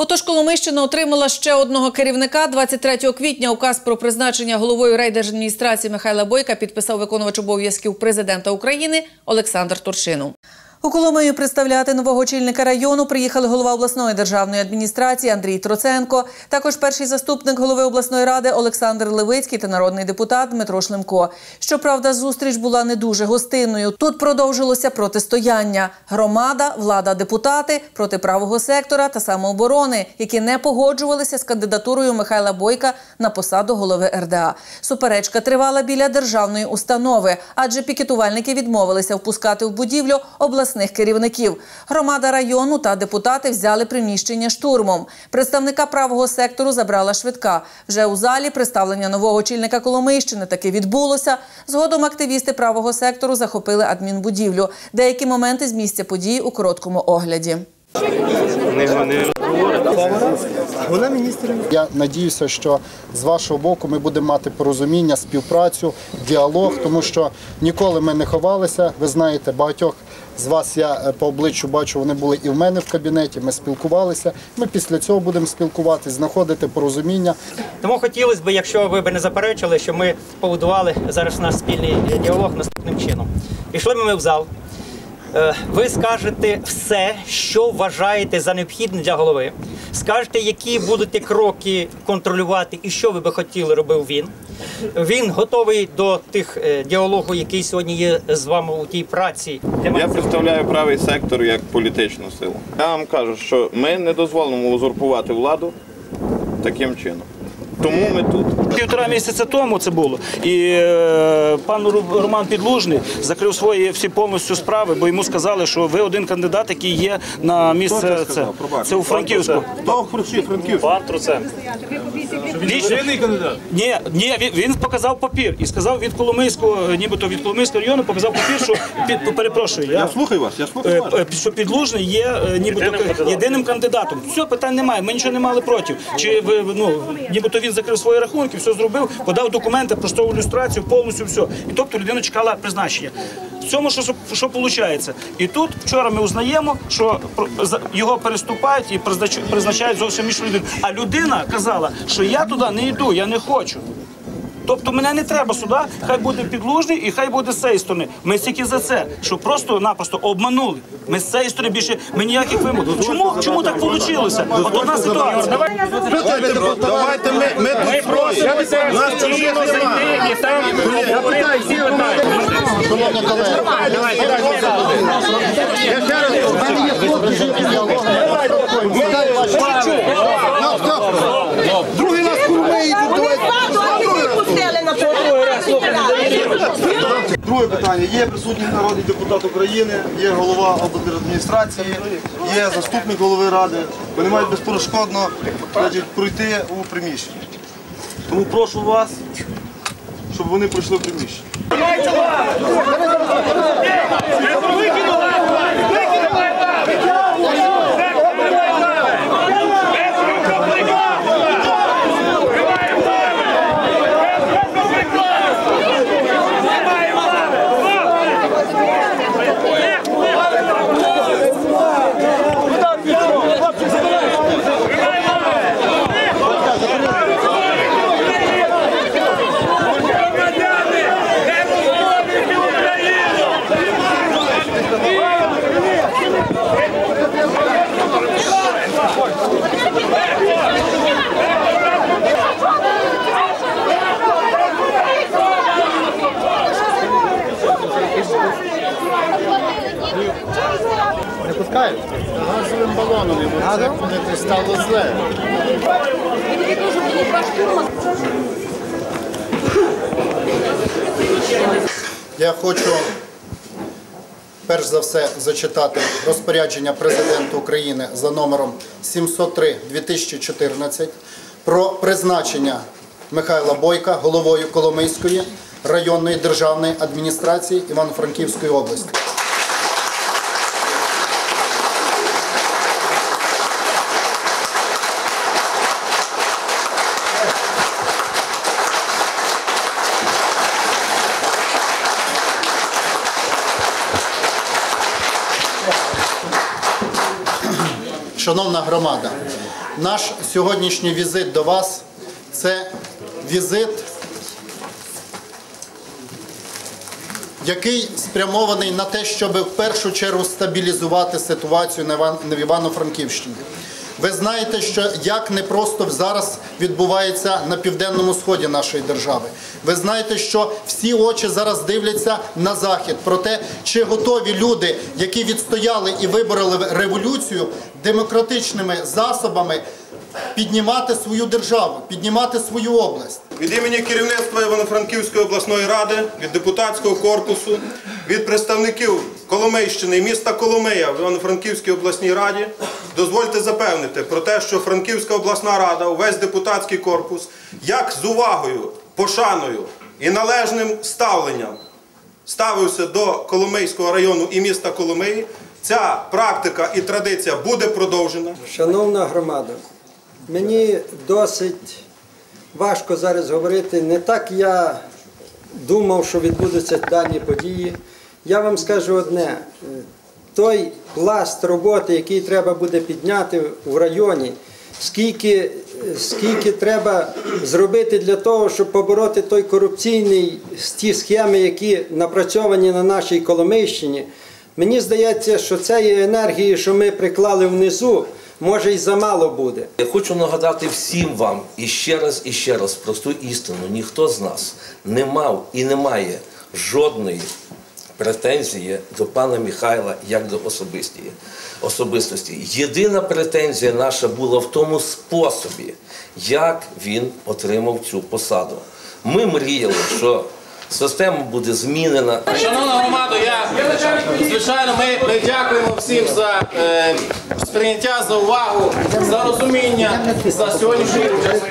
Отож, Коломийщина отримала ще одного керівника. 23 квітня указ про призначення головою райдержадміністрації Михайла Бойка підписав виконувач обов'язків президента України Олександр Туршинов. У Коломию представляти нового очільника району приїхали голова обласної державної адміністрації Андрій Троценко, також перший заступник голови обласної ради Олександр Левицький та народний депутат Дмитро Шлемко. Щоправда, зустріч була не дуже гостинною. Тут продовжилося протистояння: громада, влада, депутати проти правого сектора та самооборони, які не погоджувалися з кандидатурою Михайла Бойка на посаду голови РДА. Суперечка тривала біля державної установи, адже пікетувальники відмовилися впускати в будівлю обласних керівників. Громада району та депутати взяли приміщення штурмом. Представника правого сектору забрала швидка. Вже у залі представлення нового очільника Коломийщини таки відбулося. Згодом активісти правого сектору захопили адмінбудівлю. Деякі моменти з місця події у короткому огляді. Вона. Я надіюся, що з вашого боку ми будемо мати порозуміння, співпрацю, діалог, тому що ніколи ми не ховалися. Ви знаєте, багатьох з вас я е, по обличчю бачу, вони були і в мене в кабінеті. Ми спілкувалися. Ми після цього будемо спілкуватися, знаходити порозуміння. Тому хотілося б, якщо ви б не заперечили, що ми побудували зараз наш спільний діалог наступним чином. Пішли ми в зал. Е, Ви скажете все, що вважаєте за необхідне для голови. Скажете, які будете кроки контролювати і що ви би хотіли, робив він. Він готовий до тих е, діалогу, який сьогодні є з вами у тій праці. Я представляю правий сектор як політичну силу. Я вам кажу, що ми не дозволимо узурпувати владу таким чином. Тому ми тут. Півтора місяця тому це було. І е, пан Роман Підлужний закрив свої всі повністю справи, бо йому сказали, що ви один кандидат, який є на місце. Це, це у Франківську. Хто Франків, Франків? Пан. Лічно- Ні, ні, він, він показав папір і сказав від Коломийського, нібито від Коломийського району, показав папір, що під, перепрошую. Я слухаю вас, я Е, слухаю вас. е, що підлужний є е, нібито єдиним кандидатом. Все, питань немає. Ми нічого не мали проти. Чи ви ну нібито він закрив свої рахунки, все зробив, подав документи, просто ілюстрацію, повністю все. І тобто людина чекала призначення. В цьому що, що виходить? І тут вчора ми узнаємо, що його переступають і призначають зовсім іншу людину. А людина казала, що я туди не йду, я не хочу. Тобто мене не треба сюди, хай буде підлужний і хай буде з цієї сторони. Ми тільки за це, що просто-напросто обманули. Ми з цієї сторони більше ми ніяких вимог. Чому, чому так вийшло? От одна ситуація. Давайте, давайте ми, ми тут троє. Нас чужих немає. Я питаю, всі питають. Шановні колеги, Я ще раз кажу, в мене є хлопці діалог. Вітаю вас. Стоп, стоп. Другий раз курми йдуть. Друге питання. Є присутній народний депутат України, є голова облдержадміністрації, є заступник голови ради. Вони мають безперешкодно пройти у приміщення. Тому прошу вас, щоб вони пройшли в приміщення. Газовим балоном йому це стало зле. Я хочу перш за все зачитати розпорядження президента України за номером 703-2014 про призначення Михайла Бойка головою Коломийської районної державної адміністрації Івано-Франківської області. Шановна громада, наш сьогоднішній візит до вас це візит, який спрямований на те, щоб в першу чергу стабілізувати ситуацію на Івано-Франківщині. Ви знаєте, що як непросто зараз відбувається на південному сході нашої держави. Ви знаєте, що всі очі зараз дивляться на захід про те, чи готові люди, які відстояли і вибороли революцію демократичними засобами, піднімати свою державу, піднімати свою область. Від імені керівництва Івано-Франківської обласної ради, від депутатського корпусу, від представників Коломийщини і міста Коломия в Івано-Франківській обласній раді дозвольте запевнити про те, що Франківська обласна рада, увесь депутатський корпус, як з увагою, пошаною і належним ставленням ставився до Коломийського району і міста Коломиї, ця практика і традиція буде продовжена. Шановна громада, мені досить важко зараз говорити. Не так я думав, що відбудуться дані події. Я вам скажу одне: е, той пласт роботи, який треба буде підняти в районі, скільки, скільки треба зробити для того, щоб побороти той корупційний ті схеми, які напрацьовані на нашій Коломийщині. Мені здається, що цієї енергії, що ми приклали внизу, може й замало буде. Я хочу нагадати всім вам і ще раз, і ще раз просту істину. Ніхто з нас не мав і не має жодної претензії до пана Михайла як до особистості. Єдина претензія наша була в тому способі, як він отримав цю посаду. Ми мріяли, що система буде змінена. Шановна громада, я звичайно, ми, ми дякуємо всім за е, сприйняття, за увагу, за розуміння, за сьогоднішню участь.